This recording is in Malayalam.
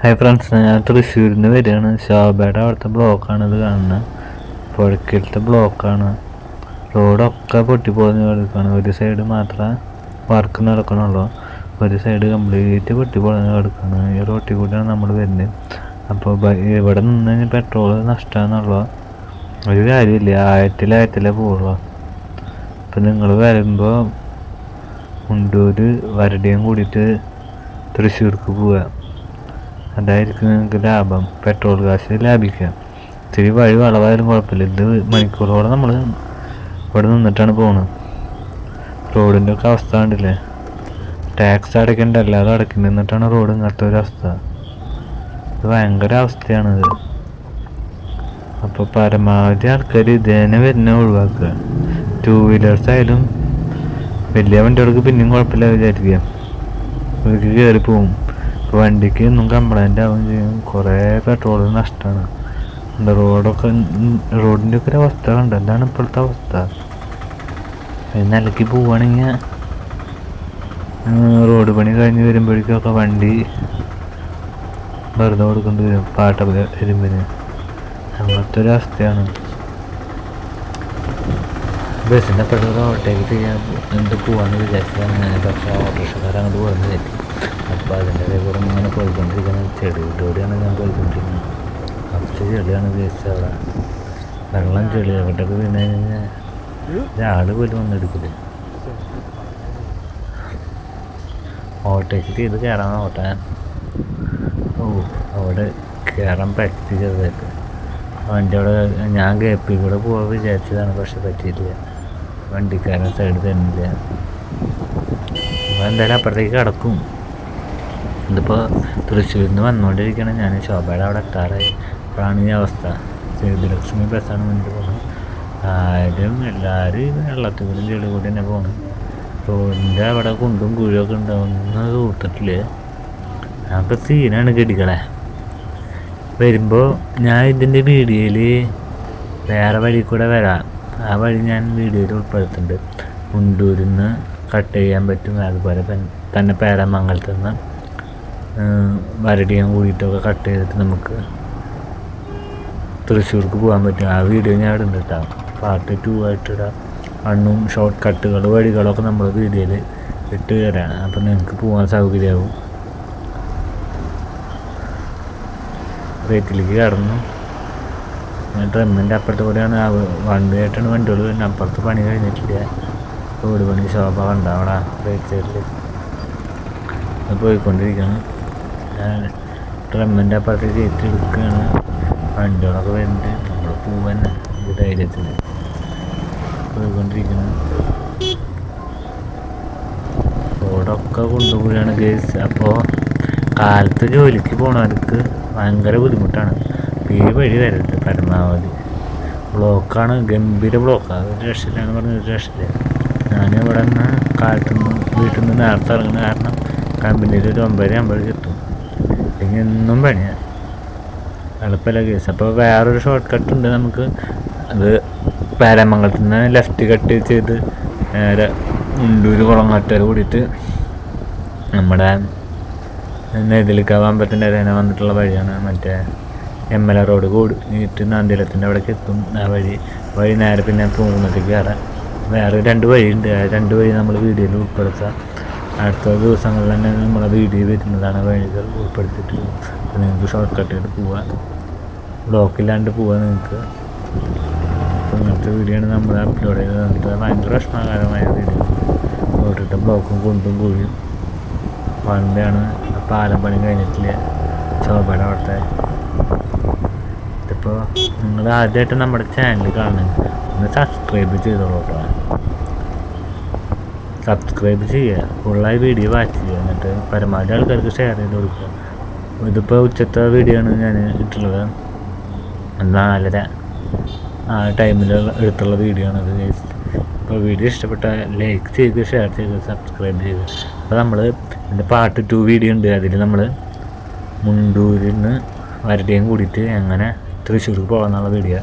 ഹായ് ഫ്രണ്ട്സ് ഞാൻ തൃശ്ശൂരിൽ നിന്ന് വരികയാണ്. ശോഭയുടെ അവിടുത്തെ ബ്ലോക്കാണ് ഇത് കാണുന്നത് പുഴക്കിലത്തെ ബ്ലോക്കാണ് റോഡൊക്കെ പൊട്ടിപ്പോകുന്ന കിടക്കുകയാണ് ഒരു സൈഡ് മാത്രമേ വർക്ക് നടക്കണുള്ളൂ ഒരു സൈഡ് കംപ്ലീറ്റ് പൊട്ടിപ്പോകുന്ന കിടക്കുകയാണ് ഈ റോട്ടിൽ കൂടിയാണ് നമ്മൾ വരുന്നത്. അപ്പോൾ ഇവിടെ നിന്ന് കഴിഞ്ഞാൽ പെട്രോൾ നഷ്ടമാണെന്നുള്ള ഒരു കാര്യമില്ല. ആയിരത്തിൽ ആയിരത്തിലേ പോകുള്ളൂ അപ്പം നിങ്ങൾ വരുമ്പോൾ മുണ്ടൂർ വരടിയും കൂടിയിട്ട് തൃശ്ശൂർക്ക് പോവുക. അതായിരിക്കും നിങ്ങൾക്ക് ലാഭം. പെട്രോൾ കാശ് ലാഭിക്കാം ഇത്തിരി വഴി വളവായാലും കുഴപ്പമില്ല. ഇത് മണിക്കൂറോളം നമ്മൾ ഇവിടെ നിന്നിട്ടാണ് പോകുന്നത് റോഡിന്റെ ഒക്കെ അവസ്ഥ കണ്ടില്ലേ? ടാക്സ് അടയ്ക്കേണ്ട അല്ലാതെ അടയ്ക്കേണ്ടി എന്നിട്ടാണ് റോഡ് ഇങ്ങനത്തെ ഒരു അവസ്ഥ. ഇത് ഭയങ്കര അവസ്ഥയാണിത് അപ്പോൾ പരമാവധി ആൾക്കാർ ഇതേനെ വരുന്ന ഒഴിവാക്കുക. ടൂ വീലേഴ്സ് ആയാലും വലിയ വണ്ടികൾക്ക് പിന്നെയും കുഴപ്പമില്ല വിചാരിക്കുക. അവർക്ക് കയറി പോവും. ഇപ്പോൾ വണ്ടിക്ക് ഒന്നും കംപ്ലൈന്റ് ആവുകയും ചെയ്യും. കുറേ പെട്രോൾ നഷ്ടമാണ് എന്താ റോഡൊക്കെ റോഡിന്റെ ഒക്കെ ഒരു അവസ്ഥ കണ്ടു എന്താണ് ഇപ്പോഴത്തെ അവസ്ഥ. നിലയ്ക്ക് പോവുകയാണെങ്കിൽ റോഡ് പണി കഴിഞ്ഞ് വരുമ്പോഴേക്കൊക്കെ വണ്ടി വെറുതെ കൊടുക്കേണ്ടി വരും. പാട്ട വരുമ്പിന് അങ്ങനത്തെ ഒരു അവസ്ഥയാണ്. ബസ്സിന്റെ പെട്ടെന്ന് ഓട്ടോയ്ക്ക് ചെയ്യാൻ എന്ത് പോവാന്ന് വിചാരിച്ചതാണ്. പക്ഷേ ഓട്ടോറിക്ഷക്കാരങ്ങോട്ട് പോകുന്നത് അപ്പോൾ അതിന്റെ കൂടെ ഇങ്ങനെ പോയിക്കൊണ്ടിരിക്കുന്ന. ചെടിയിലൂടെയാണ് ഞാൻ പോയിക്കൊണ്ടിരിക്കുന്നത് കുറച്ച് ചെളിയാണ് ഉപയോഗിച്ചത് അവിടെ. വെള്ളം ചെളി എവിടെയൊക്കെ വീണ് കഴിഞ്ഞാൽ ഒരാൾ പോലും വന്നെടുക്കില്ല ഓട്ടോയ്ക്ക് ഇത് കയറാൻ ഓട്ടാൻ ഓ അവിടെ കയറാൻ പറ്റി ചെറുതായിട്ട്. വണ്ടി അവിടെ ഞാൻ ഗപ്പിൽ കൂടെ പോകാൻ വിചാരിച്ചതാണ് പക്ഷെ പറ്റിയില്ല. വണ്ടിക്കാരൻ സൈഡ് തന്നില്ല. അപ്പോൾ എന്തായാലും അപ്പുറത്തേക്ക് കിടക്കും. ഇതിപ്പോൾ തൃശ്ശൂരിൽ നിന്ന് വന്നുകൊണ്ടിരിക്കുകയാണ് ഞാൻ ശോഭയുടെ അവിടെ എത്താറായി. അപ്പോഴാണ് ഈ അവസ്ഥ. സേതുലക്ഷ്മി ബസ്സാണ് മുന്നിട്ട് പോകുന്നത് ആരും എല്ലാവരും വെള്ളത്തിൽ കൂടി ചെളി കൂടി തന്നെ പോകണം റോഡിന്റെ അവിടെ കുണ്ടും കുഴിയൊക്കെ ഉണ്ടാവുന്ന കൂട്ടത്തിൽ അപ്പോൾ സീനാണ് ഗഡികളെ വരുമ്പോൾ ഞാൻ ഇതിന്റെ വീഡിയോയിൽ വേറെ വഴി കൂടെ വരാം. ആ വഴി ഞാൻ വീഡിയോയിൽ ഉൾപ്പെടുത്തുന്നുണ്ട്. മുണ്ടൂരിൽ നിന്ന് കട്ട് ചെയ്യാൻ പറ്റും. അതുപോലെ തന്നെ തന്നെ പേരമംഗലത്ത് നിന്ന്. വരടിയും കൂടിയിട്ടൊക്കെ കട്ട് ചെയ്തിട്ട് നമുക്ക് തൃശ്ശൂർക്ക് പോകാൻ പറ്റും. ആ വീഡിയോ ഞാൻ ഇടുന്നുണ്ട് കേട്ടോ. പാർട്ട് ടു ആയിട്ട് ഇടാം. അണ്ണും ഷോർട്ട് കട്ടുകൾ വഴികളൊക്കെ നമ്മൾ വീഡിയോയിൽ ഇട്ട് തരാം. അപ്പം നിങ്ങൾക്ക് പോകാൻ സൗകര്യമാവും റേറ്റിലേക്ക് കടന്നു. ഞാൻ ഡ്രമ്മിന്റെ അപ്പുറത്ത് കൂടെയാണ്. വണ്ടി ആയിട്ടാണ് വണ്ടികൾ വരുന്നത്. അപ്പുറത്ത് പണി കഴിഞ്ഞിട്ടില്ല. റോഡ് പണി ശോഭ കണ്ട? റേറ്റ് സൈഡിൽ പോയിക്കൊണ്ടിരിക്കുകയാണ്. ഞാൻ ഡ്രമ്മിന്റെ അപ്പുറത്തേക്ക് കയറ്റി എടുക്കുകയാണ് വണ്ടികളൊക്കെ വരുന്നുണ്ട്. നമ്മൾ പോവാൻ ഈ ധൈര്യത്തിൽ പോയിക്കൊണ്ടിരിക്കുന്നത് റോഡൊക്കെ കൊണ്ടുപോവുകയാണ് ഗേസ്. അപ്പോൾ കാലത്ത് ജോലിക്ക് പോണവർക്ക് ഭയങ്കര ബുദ്ധിമുട്ടാണ്. ഈ വഴി വരരുത് പരമാവധി. ബ്ലോക്കാണ് ഗംഭീര ബ്ലോക്കാണ് ഒരു രക്ഷയിലാണ് പറഞ്ഞത് ഒരു രക്ഷയില്ല. ഞാൻ ഇവിടെ നിന്ന് കാലത്തുനിന്ന് വീട്ടിൽ നിന്ന് നേരത്തെ ഇറങ്ങുന്ന കാരണം കമ്പനിയിൽ ഒരു ഒമ്പത് അമ്പത് കിട്ടും എന്നും പണിയാണ് എളുപ്പമല്ല കേസ്. അപ്പോൾ വേറൊരു ഷോർട്ട് കട്ട് ഉണ്ട് നമുക്ക്. അത് പേരാമംഗലത്ത് നിന്ന് ലെഫ്റ്റ് കട്ട് ചെയ്ത് നേരെ ഉണ്ടൂർ കുളങ്ങാട്ടുകാർ കൂടിയിട്ട് നമ്മുടെ നെതിലിക്കാവ് അമ്പലത്തിന്റെ അതിനെ വന്നിട്ടുള്ള വഴിയാണ്. മറ്റേ എം എൽ എ റോഡ് കൂടിയിട്ട് നന്ദിലത്തിന്റെ അവിടേക്ക് എത്തും. ആ വഴി വഴി നേരെ പിന്നെ പൂങ്ങത്തേക്ക് കയറാം. വേറെ രണ്ട് വഴിയുണ്ട്. ആ രണ്ട് വഴി നമ്മൾ വീഡിയോയിൽ ഉൾപ്പെടുത്താം. അടുത്ത ദിവസങ്ങളിൽ തന്നെ നമ്മളെ വീഡിയോ വരുന്നതാണ് വഴികൾ ഉൾപ്പെടുത്തിയിട്ട് അപ്പോൾ നിങ്ങൾക്ക് ഷോർട്ട് കട്ട് ചെയ്ത് പോവാം ബ്ലോക്കില്ലാണ്ട് പോവാം നിങ്ങൾക്ക്. അപ്പോൾ ഇങ്ങനത്തെ വീഡിയോ ആണ് നമ്മൾ അപ്ലോഡ് ചെയ്തത്. എന്നിട്ട് ഭയങ്കര വിഷമകരമായ വീഡിയോ റോഡിന്റെ ബ്ലോക്കും കൊണ്ടും പോയി. പണ്ടാണ് പാലം പണി കഴിഞ്ഞിട്ടില്ല. ശോഭയുടെ അവിടുത്തെ. ഇതിപ്പോൾ നിങ്ങൾ ആദ്യമായിട്ട് നമ്മുടെ ചാനൽ കാണുന്നത്. ഒന്ന് സബ്സ്ക്രൈബ് ചെയ്തോളൂ കേട്ടോ സബ്സ്ക്രൈബ് ചെയ്യുക ഫുള്ളായി വീഡിയോ വാച്ച് ചെയ്യുക എന്നിട്ട് പരമാവധി ആൾക്കാർക്ക് ഷെയർ ചെയ്ത് കൊടുക്കുക. ഇതിപ്പോൾ ഉച്ചത്തെ വീഡിയോ ആണ് ഞാൻ ഇട്ടുള്ളത് നാലര ആ ടൈമിൽ എടുത്തുള്ള വീഡിയോ ആണ് ഇത് അപ്പോൾ വീഡിയോ ഇഷ്ടപ്പെട്ട ലൈക്ക് ചെയ്ത് ഷെയർ ചെയ്ത് സബ്സ്ക്രൈബ് ചെയ്ത്. അപ്പോൾ നമ്മൾ എന്റെ പാർട്ട് ടു വീഡിയോ ഉണ്ട്. അതിൽ നമ്മൾ മുണ്ടൂരിൽ നിന്ന് വരട്ടിയും കൂടിയിട്ട് എങ്ങനെ തൃശ്ശൂർക്ക് പോകാമെന്നുള്ള വീഡിയോ